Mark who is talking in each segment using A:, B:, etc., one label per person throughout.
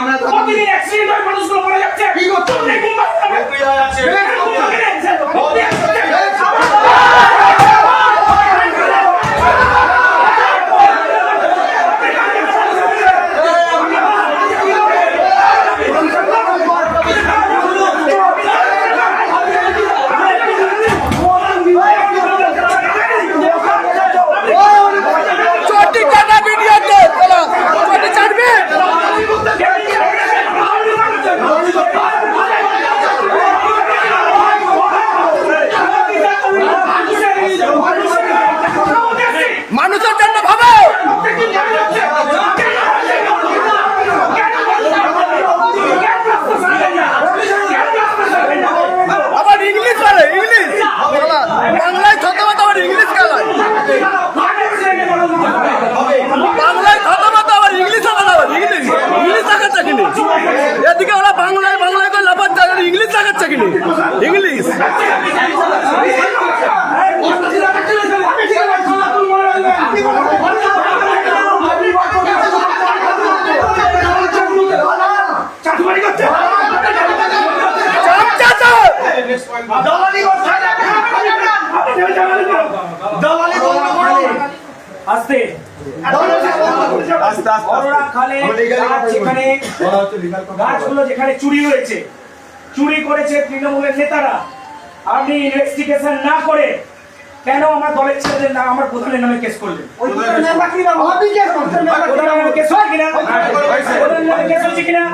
A: আমরা
B: প্রতিদিন accident হয়ে মানুষগুলো মরে যাচ্ছে।
A: কি
B: করতে
A: আছে।
B: আপনি মুম্বাই গেলেন। আপনি আসছেন।
C: চটি কাটা ভিডিওতে চলো চটি ছাড়বে মানুষের জন্য ভাবো আবার ইংলিশ বলে ইংলিশ বাংলা বাংলায় ছতমত আবার ইংলিশ খেলায় বাংলায় ছতমত আবার ইংলিশ হবে না আবার ইংলিশ ইংলিশ দেখাচ্ছে কিনি এদিকে ওরা বাংলায় বাংলায় করে লাফাচ্ছে আর ইংলিশ দেখাচ্ছে কিনি ইংলিশ
B: চাটুমারি করছে
C: চাপচা তো
A: দালালি করছে। দালালি বন্ধ করো।
B: আস্তে
A: দালালি বন্ধ করো। আস্তে আস্তে
B: গাছগুলো যেখানে চুরি হয়েছে চুরি করেছে তৃণমূলের নেতারা আপনি ইনভেস্টিগেশন না। করে কেন আমার দলের ছেলেদের না আমার প্রধানের নামে কেস করলেন কিনা কেস কিনা ইনভেস্টিগেশন করলেন না।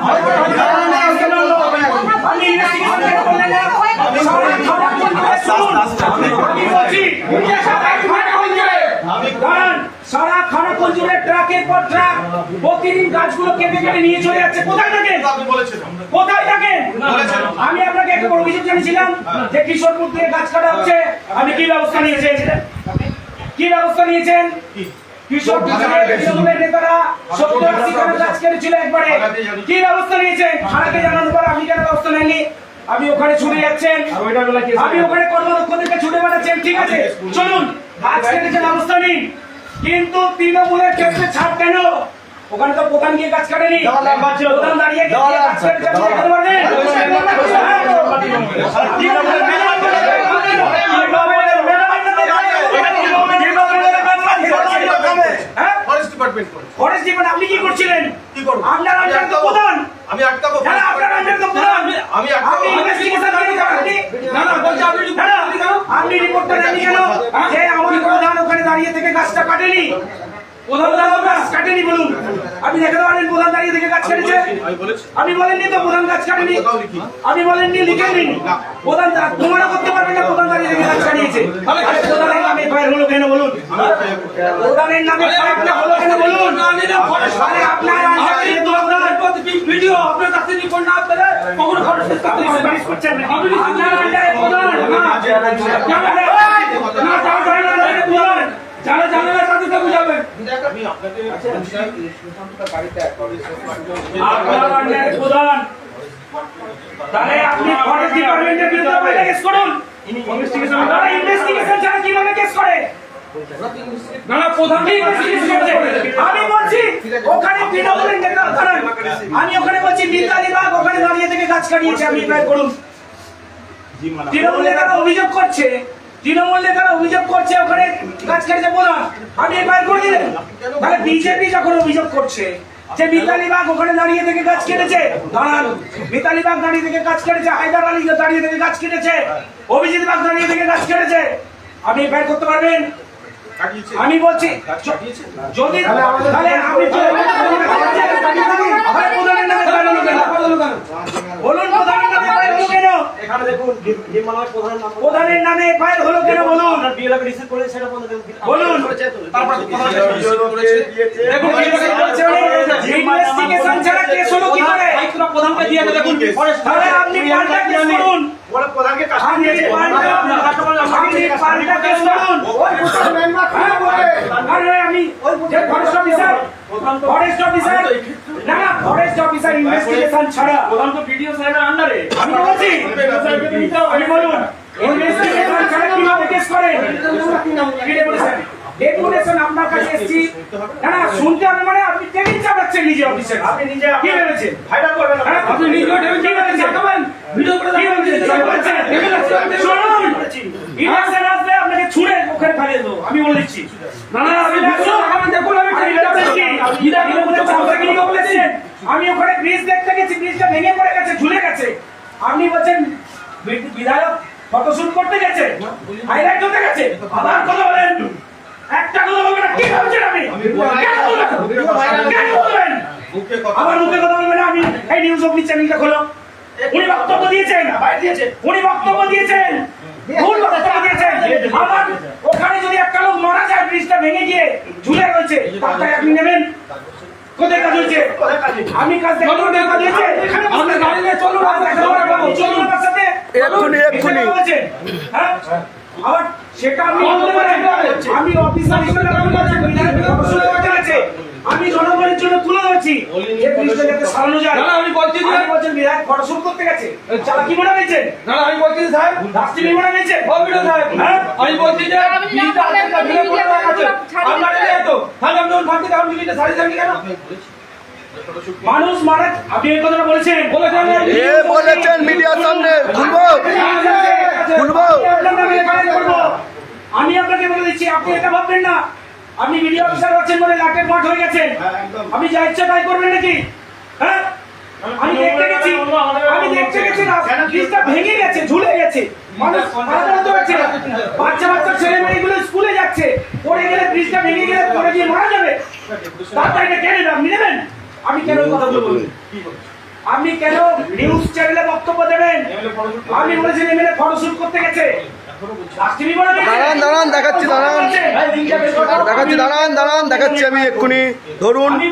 B: আমি আপনাকে একটা অভিযোগ হচ্ছে আপনি কি ব্যবস্থা নিয়েছেন? কি ব্যবস্থা নেতারা গাছ কেটেছিল একবারে কি ব্যবস্থা নিয়েছেন? থানাকে জানানোর পর আপনি কেন ব্যবস্থা নেননি আপনি ওখানে ছুটে যাচ্ছেন আপনি ওখানে কর্মদক্ষ থেকে ছুটে বেড়াচ্ছেন ঠিক আছে চলুন গাছ কেটেছে ব্যবস্থা নিন কিন্তু তৃণমূলের ক্ষেত্রে ছাড় কেন ওখানে তো প্রধান গিয়ে গাছ কাটেনি প্রধান দাঁড়িয়ে গাছ আপনি দেখাতে পারবেন হ্যাঁ
D: ফরেস্ট ডিপার্টমেন্ট
B: ফরেস্ট ডিপার্টমেন্ট আপনি কি করছিলেন
D: কি করব?
B: আপনার তো প্রধান
D: আমি আটকাবো
B: আমি
D: আমি আটকাবো। না, না, বলছি আপনি
B: আমি আপনি রিপোর্টটা দেননি কেন? যে আমার প্রধান ওখানে দাঁড়িয়ে থেকে গাছটা কাটেনি। প্রধান দাঁড়িয়ে গাছ কাটেনি বলুন আপনি দেখাতে পারেন প্রধান দাঁড়িয়ে থেকে গাছ কেটেছে
D: আমি
B: বলেননি তো প্রধান গাছ কাটেনি
D: কোথাও লিখি।
B: আপনি বলেননি প্রধান তোমরা করতে পারবেন না প্রধান দাঁড়িয়ে থেকে গাছ কাটিয়েছে প্রধানের নামে ফায়ার হলো কেন বলুন প্রধানের নামে ফায়ারটা হলো কেন বলুন ভিডিও আপনার কাছে রিপোর্ট না পেলে কখনো খরচ করছেন না আপনার প্রধান না না যারা জানে না তাদেরকে বুঝাবেন
D: আমি
B: আপনার প্রধান তাহলে আপনি ফরেস্ট ডিপার্টমেন্টের বিরুদ্ধে আপনি কেস করুন। ইনভেস্টিগেশন তারা ইনভেস্টিগেশন ছাড়া কীভাবে কেস করে? না না প্রধান ইনভেস্টিগেশন করছে আমি বলছি ওখানে নেতা দাঁড়ান আমি ওখানে বলছি মিতালি বাগ ওখানে দাঁড়িয়ে থেকে গাছ কাটিয়েছে আপনি এফআইআর করুন। তৃণমূল নেতারা অভিযোগ করছে তৃণমূল নেতারা অভিযোগ করছে ওখানে গাছ কেটেছে প্রধান আপনি এফআইআর করে দিলেন তাহলে বিজেপি যখন অভিযোগ করছে যে মিতালি বাগ ওখানে দাঁড়িয়ে থেকে গাছ কেটেছে দাঁড়ান। মিতালি বাগ দাঁড়িয়ে থেকে গাছ কেটেছে হায়দার আলী দাঁড়িয়ে থেকে গাছ কেটেছে অভিজিৎ বাগ দাঁড়িয়ে থেকে গাছ কেটেছে। আপনি এফআইআর করতে পারবেন? আমি বলছি যদি তাহলে আপনি? বলুন প্রধানের নামে ফাইল হলো কেন
E: এখানে দেখুন নির্মলার প্রধানের নাম
B: প্রধানের নামে ফাইল হলো কেন বলুন?
E: আপনার বিএলএ রিসিভ করেছে সেটা বন্ধ
B: বলুন।
D: তারপর প্রধান করেছে
B: ইনভেস্টিগেশন ছাড়া কেস হলো কি করে?
E: প্রধানকে দিয়ে দেখুন
B: তাহলে আপনি পাল্টা কেস করুন।
D: বলে প্রধানকে
B: আমি যে ফরেস্ট অফিসার ফরেস্ট অফিসার না না ফরেস্ট অফিসার ইনভেস্টিগেশন ছাড়া
E: প্রধান তো ভিডিও সাহেবের আন্ডারে
B: আমি বলছি আমি বলুন ইনভেস্টিগেশন ছাড়া কীভাবে কেস করেন ডেপুটেশন ডেপুটেশন আপনার কাছে এসেছি। না। না শুনতে হবে মানে আপনি টেবিল চাপাচ্ছেন নিজে অফিসে।
D: আপনি নিজে
B: কি ভেবেছেন?
D: ভাইরাল করবেন
B: হ্যাঁ, আপনি টেবিল চাপাচ্ছেন। ভিডিও করে কি ভেবেছেন চাপাচ্ছেন। শুনুন। ইলেকশন আসলে আপনাকে ছুড়ে ওখানে ফেলে দেবো। আমি বলে দিচ্ছি না না আমি আমি দেখুন আমি টেবিল চাপাচ্ছি। বলেছেন আমি ওখানে ব্রিজ দেখতে গেছি ব্রিজটা ভেঙে পড়ে গেছে ঝুলে গেছে। আপনি বলছেন বিধায়ক ফটোশুট করতে গেছে? হাইলাইট হতে গেছে? আবার কথা বলেন। একটা কথা বলবেন কি ভাবছেন কেন বলবেন? আমার মুখে কথা বলবেন আমি এই নিউজ অফ চ্যানেলটা খোলো। উনি বক্তব্য দিয়েছেন। উনি বক্তব্য দিয়েছেন। ভুল বক্তব্য দিয়েছেন। আবার ওখানে যদি একটা লোক মারা যায় ব্রিজটা ভেঙে গিয়ে ঝুলে রয়েছে তার আপনি নেবেন? কোথায় কাজ আমি কাজ দেখি কাজ গাড়ি নিয়ে চলুন চলুন। আমার সাথে
C: এক্ষুনি, এক্ষুনি।
B: হ্যাঁ? আবার সেটা পারেন। আমি অফিসার হিসেবে। আমি জনগণের জন্য তুলে ধরছি। যাতে সারানো যায়।
A: না, না, আমি বলছি যে-
B: আপনি বলছেন বিধায়ক ফটোশুট করতে গেছে। চালাকি মনে হয়েছে
A: না না, আমি বলছি সাহেব
B: মনে হয়েছে
A: সাহেব।
B: হ্যাঁ?
A: আমি বলছি যে একটা ভিড়ে তো তাহলে সারি সারি কেন?
B: মানুষ মারা আপনি এই কথাটা বলেছেন।
A: বলেছেন।
C: বলেছেন মিডিয়ার সামনে খুলবো
B: আমি আপনার নামে FIR করব। আমি আপনাকে বলে দিচ্ছি আপনি এটা ভাববেন না আপনি মিডিয়া অফিসার আছেন বলে লাটের মাঠ হয়ে গেছেন। আমি যা ইচ্ছা তাই করবেন নাকি? হ্যাঁ? আমি দেখতে গেছি। আমি দেখতে গেছি না। ব্রিজটা ভেঙে গেছে ঝুলে গেছে। মানুষ যেতে পারছে না। বাচ্চা বাচ্চা ছেলে মেয়েগুলো স্কুলে যাচ্ছে। পড়ে গেলে ব্রিজটা ভেঙে গেলে পড়ে গিয়ে মারা যাবে। তারপর এটা কেন আপনি নেবেন আমি কেন এই কথা বলব? আপনি কেন নিউজ চ্যানেলে বক্তব্য দেবেন? আমি বলেছি এমএলএ ফটোশুট করতে গেছে।
C: দাঁড়ান দাঁড়ান দেখাচ্ছি দাঁড়ান। দেখাচ্ছি দাঁড়ান দাঁড়ান দেখাচ্ছি আমি এক্ষুনি ধরুন
B: আমি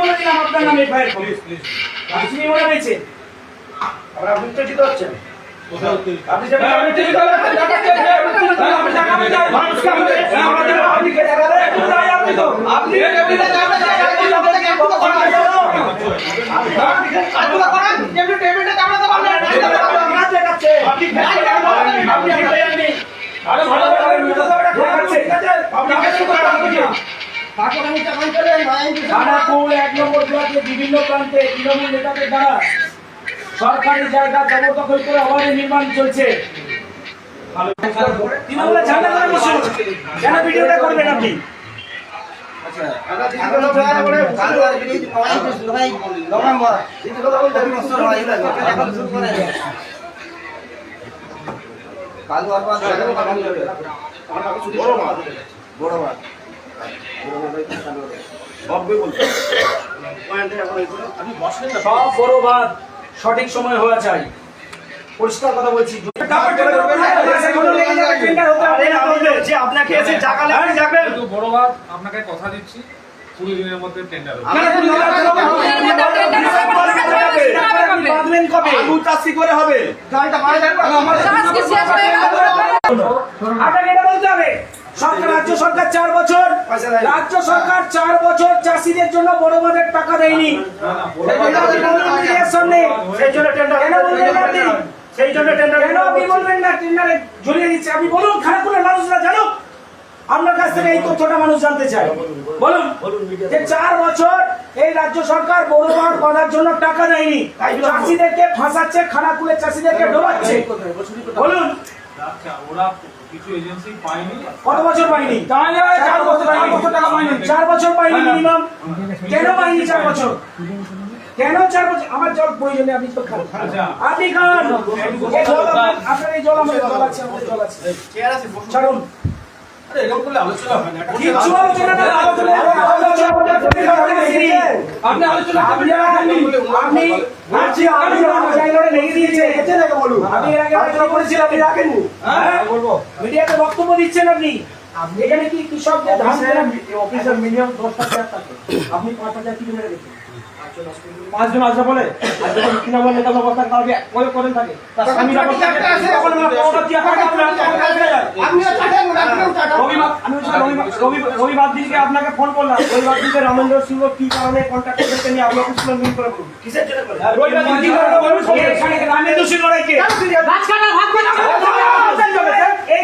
B: গেছে
D: আপনারা উত্তেজিত হচ্ছেন আপনি যে
A: আমি ঠিক আছে
B: আপনি কে দেখাবেন একটু তাই আপনি তো আপনি আপনি আপনি আপনি
A: আরে ভালো ভালো মিডিয়া
B: খানাকুল এক নম্বর ব্লকে বিভিন্ন প্রান্তে তৃণমূল নেতাদের দ্বারা সরকারি জায়গা জবরদখল করে অবাধে নির্মাণ চলছে। তৃণমূলের ঝান্ডা ধরে বসুন কেন ভিডিওটা করবেন আপনি? সব বড় বাদ সঠিক সময় হওয়া চাই। পরিষ্কার কথা বলছি।
D: আপনাকে এসে জাগালে আপনি যাবেন
F: কিন্তু বড় ভাত। আপনাকে কথা দিচ্ছি। কুড়ি দিনের মধ্যে টেন্ডার
A: করে হবে।
B: রাজ্য সরকার চার বছর। রাজ্য সরকার চার বছর চাষিদের জন্য বড় বাঁধের টাকা দেয়নি।
D: সেই জন্য টেন্ডার
B: কেন না আপনি?
D: জন্য
B: আপনি বলবেন না? টেন্ডারে ঝুলিয়ে দিচ্ছে। আপনি বলুন খারাপুরের মানুষরা জানুক। আপনার কাছ থেকে এই তথ্যটা মানুষ জানতে চায়। বলুন যে চার বছর এই রাজ্য সরকার বড় বাঁধ বাঁধার জন্য টাকা দেয়নি। চাষিদেরকে ফাঁসাচ্ছে খানাকুলের চাষিদেরকে ডোবাচ্ছে। বলুন।
F: আচ্ছা
B: কত বছর পাইনি চার বছর পাইনি মিনিমাম কেন পাইনি চার বছর? কেন চার বছর? আমার জল প্রয়োজনে আপনি তো খান। আপনি খান। আপনার- আপনার এই জল আমাদের জল আছে জল আছে। ছাড়ুন। মিডিয়াতে বক্তব্য দিচ্ছেন আপনি এখানে কি কৃষকদের ধান অফিসার মিনিমাম দশ হাজার আপনি পাঁচ হাজার কিলো মেরে দেখুন
E: পাঁচজন আসবে বলে আর যখন তৃণমূল নেতা অবস্থান কাউকে করেন থাকে তার স্বামীর। রবিবার দিনকে আপনাকে ফোন করলাম রবিবার দিনকে রামেন্দ্র সিংহ কি কারণে কন্ট্যাক্ট করেছে নিয়ে আপনার কুশল মিল করে বলুন
B: কিসের জন্য
E: রবিবার দিন কি কারণে বলুন
B: রামেন্দ্র সিং রায় কে?
G: ভাগ করে
B: এই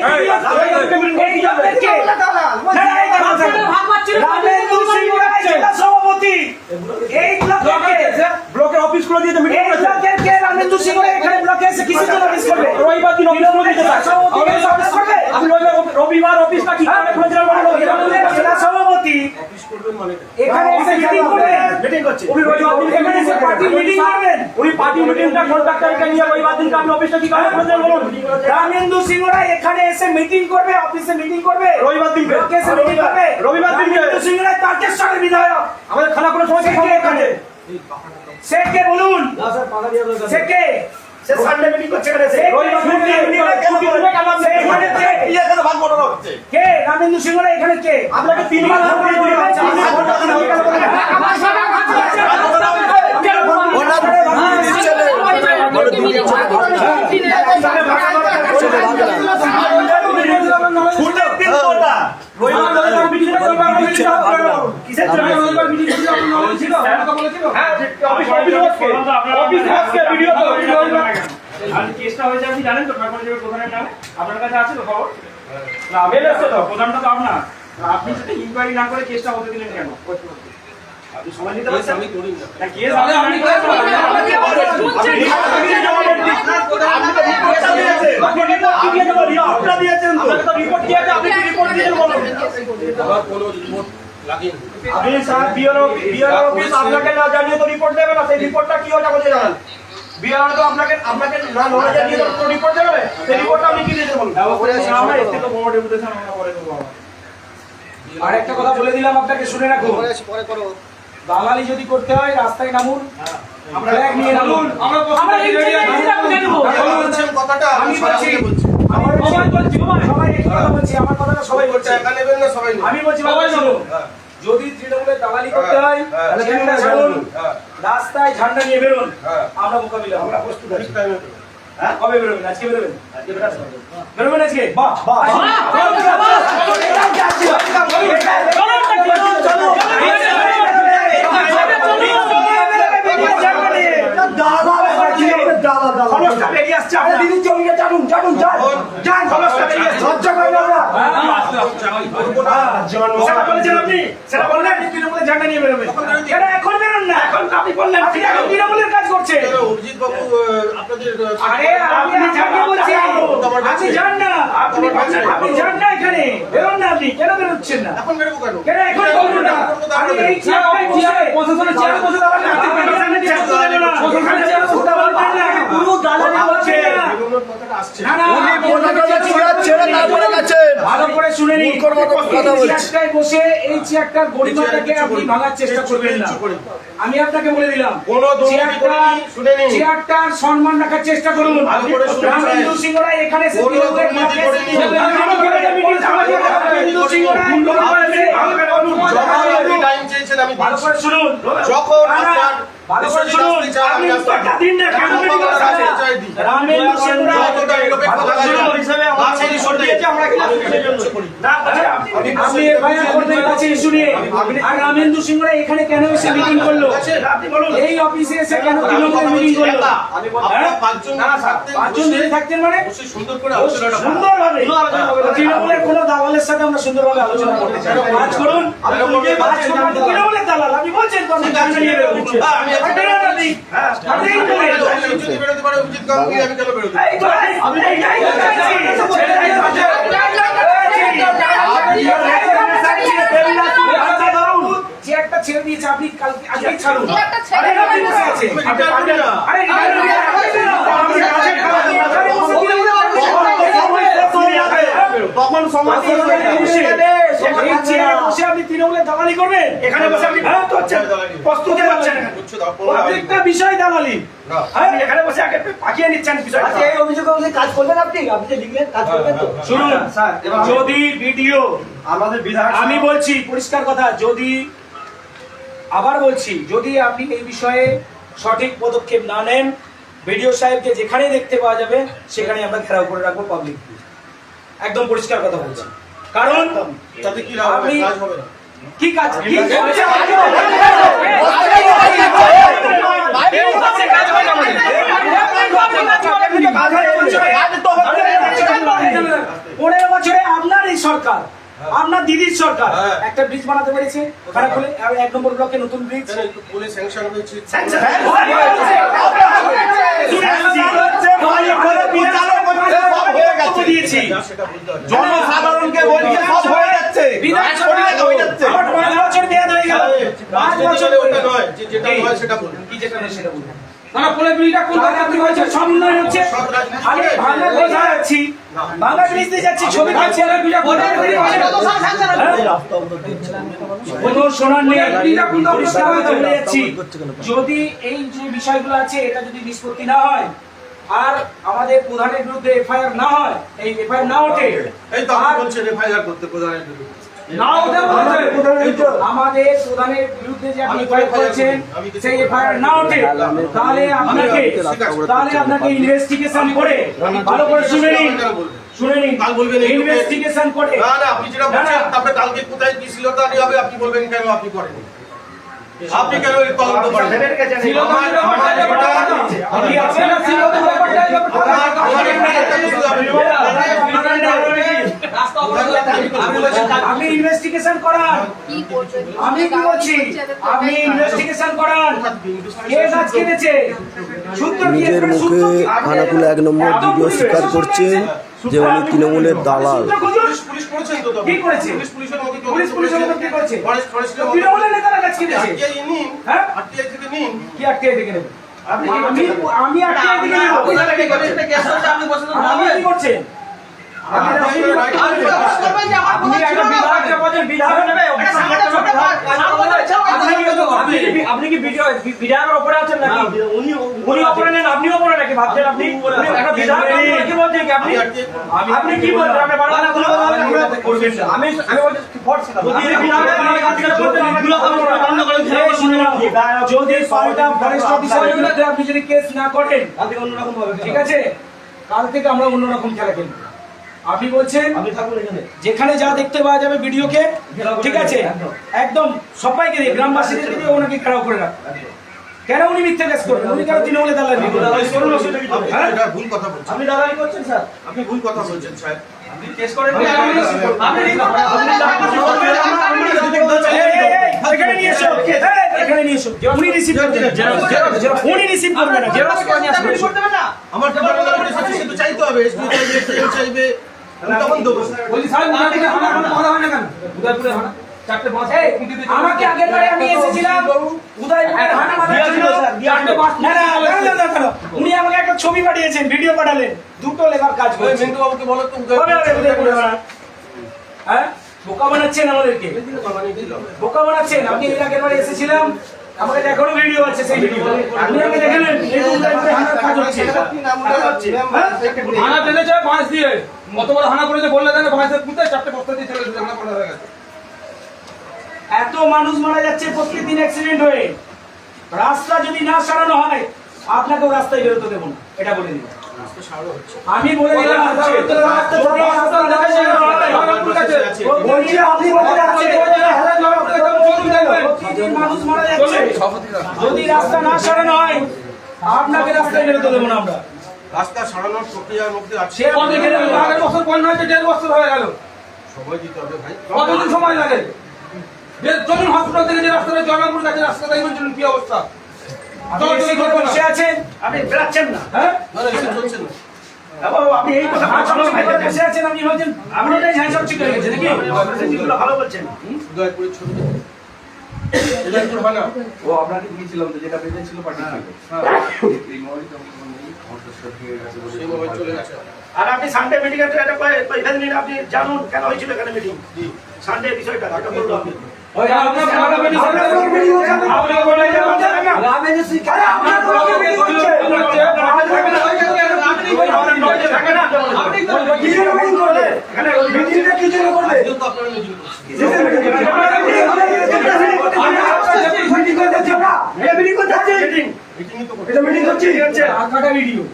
B: এই যাবেন কে? হ্যাঁ, এই যাবেন।
G: রাজকাটার ভাগ পাচ্ছিল
B: রামেন্দ্র সিং রায় জেলা সভাপতি এই ব্লকের কে?
E: ব্লকের অফিস করে দিয়েছে মিটিং
B: এই
E: করেছে
B: ব্লকের কে রামেন্দ্র সিং রায় এখানে ব্লকে এসে কিসের জন্য অফিস করবে
E: রবিবার দিন অফিস করে দিতে
B: জেলা সভাপতি এসে অফিস করবে?
E: আপনি রবিবার রবিবার অফিসটা কি কারণে খুলেছিলেন বলুন
B: তৃণমূলের জেলা সভাপতি এখানে এসে মিটিং করবেন
D: মিটিং করছি।
E: উনি
B: এখানে মিটিং করবেন।
E: উনি পার্টি মিটিংটা কন্ট্রাক্টরকে নিয়ে রবিবার দিনকে আপনি অফিসটা কি কারণে বলুন।
B: রামেন্দ্র সিং এখানে এসে মিটিং করবে অফিসে মিটিং করবে।
E: রবিবার দিনকে।
B: ব্লকে মিটিং করবে।
E: রবিবার দিনকে।
B: রামেন্দ্র সিং রায় তারকেশ্বরের বিধায়ক।
E: আমাদের খানা কোনো সময়
B: সে কে এখানে। সে কে বলুন। সে কে
D: সে সানডে মিটিং করছে এখানে সে
E: রবিবার দিনকে
B: ছুটি দিনে কেন
E: ছুটি দিনে কেন
B: সে এখানে কে?
A: ইয়ে কেন ভাগ বড় হচ্ছে?
B: কে? রামেন্দ্র সিং এখানে কে?
E: আপনাকে তিনবার
G: ভাগ করে
B: কেসটা হয়েছে আপনি জানেন তো ঠাকুর আপনার কাছে আছে তো খবর
E: তো
B: আপনার। আপনি যদি ইনকোয়ারি না করে কেসটা হতে দিলেন কেন?
D: আপনি সময় নিতে পারছেন
A: আমি করি না
B: না কেস আপনি আপনি
D: আপনারা দিয়েছেন তো
E: আপনাকে তো রিপোর্ট দিয়েছে আপনি কি রিপোর্ট দিয়েছেন বলুন
A: আমার কোনো রিমোট লাগেনি
E: আপনি স্যার বিআরও বিআরও অফিস আপনাকে না জানিয়ে তো রিপোর্ট দেবে না সেই রিপোর্টটা কি হয়েছে আমাকে জানান বিআরও তো আপনাকে আপনাকে না নলেজ জানিয়ে তো রিপোর্ট দেবে সেই রিপোর্টটা আপনি কি দিয়েছেন বলুন
B: আমরা এর থেকে বড় ডেপুটেশন আমরা করে দেবো
C: আর একটা কথা বলে দিলাম আপনাকে শুনে রাখুন দালালি যদি করতে হয় রাস্তায় নামুন আমরা এক নিয়ে নামুন
E: আমরা
G: আমরা এই বুঝে নেব
A: কথাটা আমি
B: বলছি আমার সবাই বলছি সবাই কথা বলছি আমার কথাটা সবাই বলছে
A: একা নেবেন না সবাই
B: আমি বলছি
E: সবাই
B: সবাই
A: হ্যাঁ,
C: যদি তৃণমূলের দালালি করতে হয়
A: হ্যাঁ,
B: ছাড়ুন
A: হ্যাঁ,
C: রাস্তায় ঝান্ডা নিয়ে বেরোন
A: হ্যাঁ।
C: আমরা মোকাবিলা
B: আমরা প্রস্তুত আছি।
C: কবে বেরোবেন আজকে বেরোবেন
B: আজকে
C: বেরোবেন আজকে
B: বাহ বাহ দাদা খরচটা বেরিয়ে আসছে আপনার। যান, খরচটা বেরিয়ে আসছে। সেটা বলেছেন আপনি? সেটা বললেন আপনি তৃণমূলের ঝান্ডা নিয়ে বেরোবেন। কেন এখন বেরোন না? এখন আপনি বললেন, আপনি এখন তৃণমূলের কাজ করছেন।
A: কেন অরিজিৎ বাবু আপনাদের
B: আরে আপনি যাকে বলছি আপনি যান না আপনি আপনি যান না এখানে বেরোন না আপনি কেন বেরোচ্ছেন না
A: এখন বেরোবো কেন
B: কেন এখন বলব না আমি এই চেয়ারটায় বসে
E: প্রশাসনের চেয়ারে বসে দাঁড়ান না।
B: প্রশাসনের চেয়ারে বসে দেবেন না।
E: পুরো দালালি
B: হচ্ছে। না। না, ভালো করে শুনে নিন। এই চেয়ারটায় বসে এই চেয়ারটার গরিমাটাকে আপনি ভাঙার চেষ্টা করবেন না। আমি আপনাকে বলে দিলাম। চেয়ারটার সম্মান রাখার চেষ্টা করুন।
A: ভালো করে শুনে
B: রামেন্দ্র
A: নিন।
B: সিং রায় এখানে ভালো। করে শুনুন।
A: যখন
B: না, না,
A: আপনার
B: ভালো করে
A: বিশ্বজিৎ
B: শুনুন
A: আসতে চান,
B: আপনি
A: আমি আসতে
B: উত্তরটা দিন না কেন
A: আমি
B: মিটিং
A: আমার
B: করছেন?
A: পরিচয় দিই।
B: রামেন্দ্র সিং রায়
A: যতটা নিরপেক্ষ
B: ভালো করে
A: থাকা
B: শুনুন।
A: যায়,
E: হিসেবে আমার
A: গাছের
E: রিপোর্ট
A: সঙ্গে
E: দিয়েছে, আমরা কিনা
A: আমি
E: জন্য।
A: করি।
B: না, আচ্ছা, আপনি আপনি এফআইআর করবেন কাছে শুনে আর রামেন্দ্র সিং রায় এখানে কেন এসে মিটিং করল এই অফিসে এসে কেন তৃণমূলের মিটিং করল হ্যাঁ?
A: পাঁচজন
B: স্যার,
A: থাকতেন,
B: মানে সুন্দরভাবে তৃণমূলের কোনো দালালের সাথে আমরা সুন্দরভাবে আলোচনা করতে চাই কাজ করুন তৃণমূলের দালাল আপনি বলছেন তো
A: হ্যাঁ, আমি
B: হ্যাঁ ছেড়ে দিয়েছে আপনি কালকে আজকেই ছাড়ুন আরে আরে রিটায়ার করবে না। আপনি কাছে খারাপ না। আরে বসে
A: তখন সমাজ
B: বসে। আপনি তৃণমূলের দালালি করবেন? এখানে বসে আপনি ভক্ত হচ্ছেন। প্রস্তুতি পাচ্ছেন প্রত্যেকটা বিষয় দালালি। এখানে বসে আগে পাকিয়ে নিচ্ছেন বিষয়টা।
E: এই অভিযোগ কাজ করবেন আপনি? আপনি যে লিখলেন কাজ করবেন তো?
B: শুনুন
D: স্যার
B: যদি ভিডিও
D: আমাদের বিধায়ক
B: আমি বলছি পরিষ্কার কথা যদি আবার বলছি যদি আপনি এই বিষয়ে সঠিক পদক্ষেপ না নেন বিডিও সাহেবকে যেখানে দেখতে পাওয়া যাবে সেখানে আমরা ঘেরাও করে রাখব পাবলিক একদম পরিষ্কার কথা বলছি কারণ
A: তাতে কি লাভ হবে
B: আপনি-
A: কাজ হবে না
B: কি কাজ কি পনেরো বছরে আপনার এই সরকার আপনার দিদির সরকার
A: হ্যাঁ।
B: একটা ব্রিজ বানাতে পেরেছে খারাপ হলে আর এক নম্বর ব্লকে নতুন ব্রিজ
A: স্যাংশন হয়েছে
B: দিয়েছি।
A: যা সেটা বলতে হবে
C: জনসাধারণকে বলছে সব হয়ে যাচ্ছে। হয়ে যাচ্ছে।
B: আমার পাঁচ বছর মেয়াদ হয়ে গেল। পাঁচ বছর
A: ওটা নয় যেটা নয় সেটা বলুন।
B: কি যেটা নয় সেটা বলুন।
F: বিলটা
B: হচ্ছে আমি বাংলা যাচ্ছি। বাংলা যাচ্ছি? ছবি পাচ্ছি আর কোনো শোনার নেই। যাচ্ছি। যদি এই যে বিষয়গুলো আছে এটা যদি নিষ্পত্তি না হয় আর আমাদের প্রধানের বিরুদ্ধে এফআইআর না হয় এই এফআইআর না ওঠে
A: এই তো আপনি বলছেন এফআইআর করতে প্রধানের বিরুদ্ধে।
B: না ওঠে আমাদের প্রধানের বিরুদ্ধে যে আপনি এফআইআর করেছেন সেই এফআইআর না ওঠে। তাহলে আপনাকে তাহলে আপনাকে ইনভেস্টিগেশন করে ভালো করে শুনে নিন। শুনে নিন।
A: কাল বলবেন
B: ইনভেস্টিগেশন করে।
A: না না আপনি যেটা বলছেন তারপরে কালকে কোথায় কি ছিল তা নিয়ে হবে আপনি বলবেন কেন আপনি করেন আপনি কেন তদন্ত করেন?
B: আপনি ইনভেস্টিগেশন করান। আমি কি বলছি? আপনি ইনভেস্টিগেশন করান। কে গাছ কেটেছে? সূত্র কি
H: নিজের মুখে খানাকুল এক নম্বর ভিডিও স্বীকার করছে? যে উনি তৃণমূলের দালাল।
B: আমি হ্যাঁ? আপনি কি করছেন? আপনি কি আপনি কি বিধায়ক বিধায়কের উপরে আছেন নাকি উনি উনি নেন আপনি উপরে নাকি ভাবছেন আপনি একটা বিধায়ক কি বলছেন আপনি আপনি কি বলছেন আপনি বারবার করবেন না। আমি আমি বলছি ফোর্স যদি ফরেস্ট আপনি যদি কেস না করেন তাহলে অন্যরকম হবে ঠিক আছে কাল থেকে আমরা অন্যরকম খেলা খেলব আপনি বলছেন
E: থাকুন এখানে।
B: যেখানে যা দেখতে পাওয়া যাবে ভিডিওকে ঠিক আছে? একদম। সবাইকে দিয়ে গ্রামবাসীদেরকে দিয়ে ওনাকে খারাপ করে রাখ কেন উনি মিথ্যে কেস করবেন? উনি কেন তৃণমূলে দালালি
E: দালালি করুন, অসুবিধা কি?
A: আপনি
B: হ্যাঁ?
A: এটা ভুল কথা বলছেন
E: আপনি দালালি করছেন স্যার?
A: আপনি ভুল কথা বলছেন স্যার।
E: আপনি কেস করেন
A: আমি- আমি-
B: এখানে নিয়ে এসো। এখানে নিয়ে এসো। উনি রিসিভ করবেন উনি রিসিভ করবেন না। জেরক্স করে নিয়ে আসবেন
A: আমার চাইতে হবে। চাইবে আমি তখন দেবো।
F: বলছি সাহেব উনার হানা হানা কথা হয় না কেন? উদয়পুরে হানা? চারটে বাস
B: আমাকে আগের বারে আমি এসেছিলাম উদয়পুরের হানা মারার জন্য।
F: চারটে বাস
B: না না না, না, না, না, না। উনি আমাকে একটা ছবি পাঠিয়েছেন ভিডিও পাঠালেন। দুটো লেবার কাজ
A: ওই মিন্টু বাবুকে বলো তো
B: উদয়পুরে হানা? হ্যাঁ? বোকা বানাচ্ছেন আমাদেরকে। বোকা বানাচ্ছেন। আমি এর আগের বারে এসেছিলাম। আমাকে এখনও ভিডিও আছে সেই ভিডিও আপনি আমাকে দেখালেন এই উদয়পুরে কাজ হচ্ছে। হ্যাঁ?
F: হানা পাঁচ দিয়ে। কত বড় হানা করেছে বললে জানে দিয়ে পুঁতে চারটে বস্তা দিয়ে চলে গেছে হানা করা হয়ে গেছে।
B: এত মানুষ মারা যাচ্ছে প্রত্যেকদিন অ্যাক্সিডেন্ট হয়ে। রাস্তা যদি না সারানো হয় আপনাকেও রাস্তায় বেরোতে দেবো না। এটা বলে দিলাম। আমি বলে দিলাম যদি রাস্তা না সারানো হয়, বলছি আপনি বলে মানুষ মারা যাচ্ছে যদি রাস্তা না সারানো হয় আপনাকে রাস্তায় বেরোতে দেবো না আমরা।
A: রাস্তা সারানোর প্রক্রিয়ার মধ্যে আছে।
F: আগের বছর বন্যা হয়েছে দেড় বছর হয়ে গেল।
A: সময় দিতে হবে ভাই।
F: কতদিন সময় লাগে? যে চলুন হসপিটাল থেকে যে রাস্তাটা জয়নাপুর কাছে রাস্তা দেখবেন চলুন কি অবস্থা?
B: বসে আছেন? আপনি বেরাচ্ছেন না। হ্যাঁ?
A: না না এসব চলছে না।
B: বাবা, আপনি এই কথা ভালো চলছে করে বসে আছেন আপনি ভাবছেন আপনি ওটাই ঝাঁঝার ঠিক হয়ে গেছে নাকি
E: ভালো বলছেন।
A: উদয়পুরের ছবি উদয়পুর হয় না
E: ও আপনাকে দিয়েছিলাম তো যেটা পেয়েছিল পাঠিয়েছিল
A: সেইভাবে চলে গেছে।
E: আর আপনি সানডে মিটিং এর একটা আপনি জানুন কেন হয়েছিল এখানে মিটিং সানডে বিষয়টা বলল আপনি।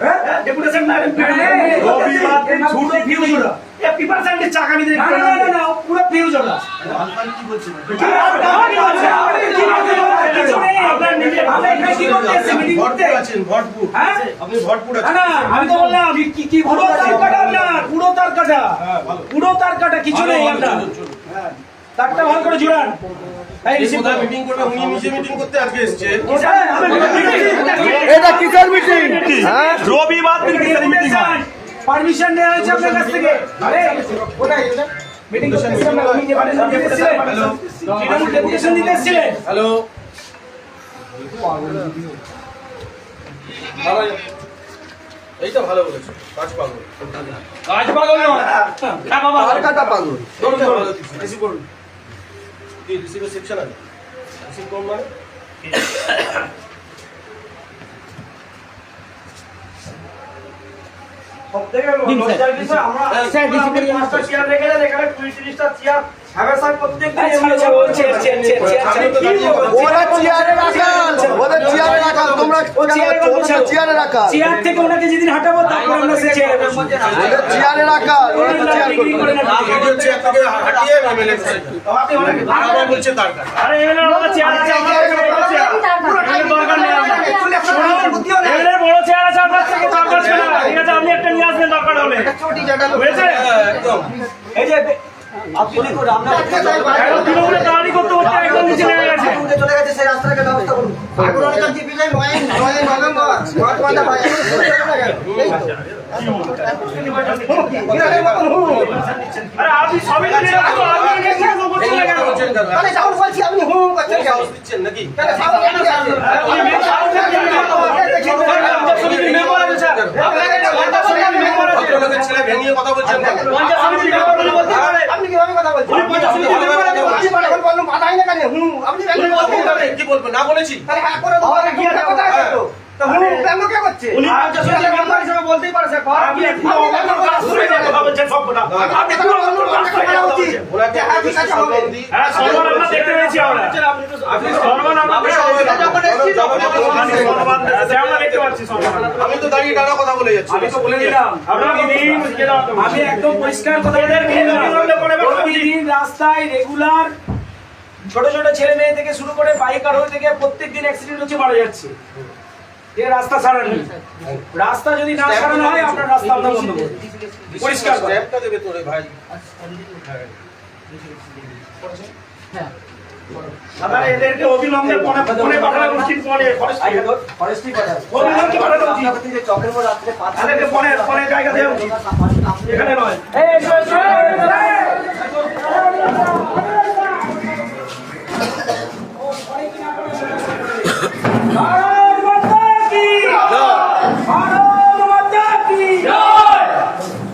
B: হ্যাঁ ছোট ফিউজ চাকা নিতে না না না পুরো ফিউজ হ্যাঁ? না আমি তো বললাম কি কি পুরো তার কাটা আপনার। পুরো তার কাটা পুরো তার কাটা কিছু নেই আপনার। হ্যাঁ, তারটা ভালো করে জুড়ান। এই
A: এই
B: রিসিভ
A: কোথায় মিটিং করবে উনি নিজে মিটিং করতে আজকে এসছে।
C: এটা কিসের মিটিং হ্যাঁ?
B: রবিবার দিন কিসের মিটিং হয়? পারমিশন নেওয়া হয়েছে আপনার কাছ থেকে? আরে কোথায়? মিটিং করতে এসেছিলেন না উনি যে পারমিশন দিতে এসেছিলেন। তৃণমূল ডেপুটেশন দিতে এসেছিলেন।
A: হ্যালো এইটা ভালো বলেছ কাজ পাগল।
E: কাজ পাগল নয়। হ্যাঁ বাবা।
C: তার কাটা পাগল।
A: রিসিভ করুন। কি রিসিভের সেকশন আছে? রিসিভ করুন মানে?
B: সবথেকে স্যার
E: স্যার, discipline
B: পাঁচটা চেয়ার রেখে দেন এখানে কুড়ি তিরিশটা চেয়ার
C: চেয়ারে
B: থেকে ওনাকে যেদিন হাঁটাবো তারপর আমরা সে চেয়ারে আরে এমএলএ বড় চেয়ার আছে আপনার দরকার ঠিক আছে আপনি একটা নিয়ে আসবেন দরকার হলে
A: হ্যাঁ,
B: এই যে আপনি দেখুন আমরা তৃণমূলে দাঁড়ি করতে করতে একদম নিচে নেমে গেছে
D: চলে গেছে সেই রাস্তাটাকে ব্যবস্থা করুন
B: আপনি সবই জানেন না তো আপনি নিয়ে এসে তো করতে
A: এই
B: লাগে
A: কথা বলছেন কেন?
D: মানে যাও বলছি আপনি হুম করছেন কেন?
A: দিচ্ছেন নাকি
D: তাহলে সাহস কেন
B: আপনি
D: কীভাবে কথা বলছেন? আপনি।
A: কি বলব না বলেছি
D: তাহলে হ্যাঁ করে কথা হ্যাঁ।
B: হ্যাঁ
A: আমি তো দাঁড়িয়ে টানা কথা বলে যাচ্ছি।
B: তো বলে দিলাম। একদম পরিষ্কার কথা রাস্তায় রেগুলার ছোট ছোট ছেলে মেয়ে থেকে শুরু করে বাইক আরোহী থেকে প্রত্যেক দিন অ্যাক্সিডেন্ট হচ্ছে মারা যাচ্ছে। যে রাস্তা ছাড়ান রাস্তা যদি না ছাড়ানো হয় আপনার রাস্তা বন্ধ করব পরিষ্কার
A: স্ট্যাম্পটা দেবে তোরে ভাই
B: হ্যাঁ দাদা এদেরকে অবিলম্বে কোনে পরে পাঠানো উচিত কোনে
E: ফরেস্ট্রি পাঠানো
B: অবিলম্বে পাঠানো উচিত আপনি যে
E: চকের মোড় রাত্রে পাঁচ
B: তাদেরকে কোনে কোনে জায়গা দেওয়া উচিত এখানে নয়
E: এই এসো এসো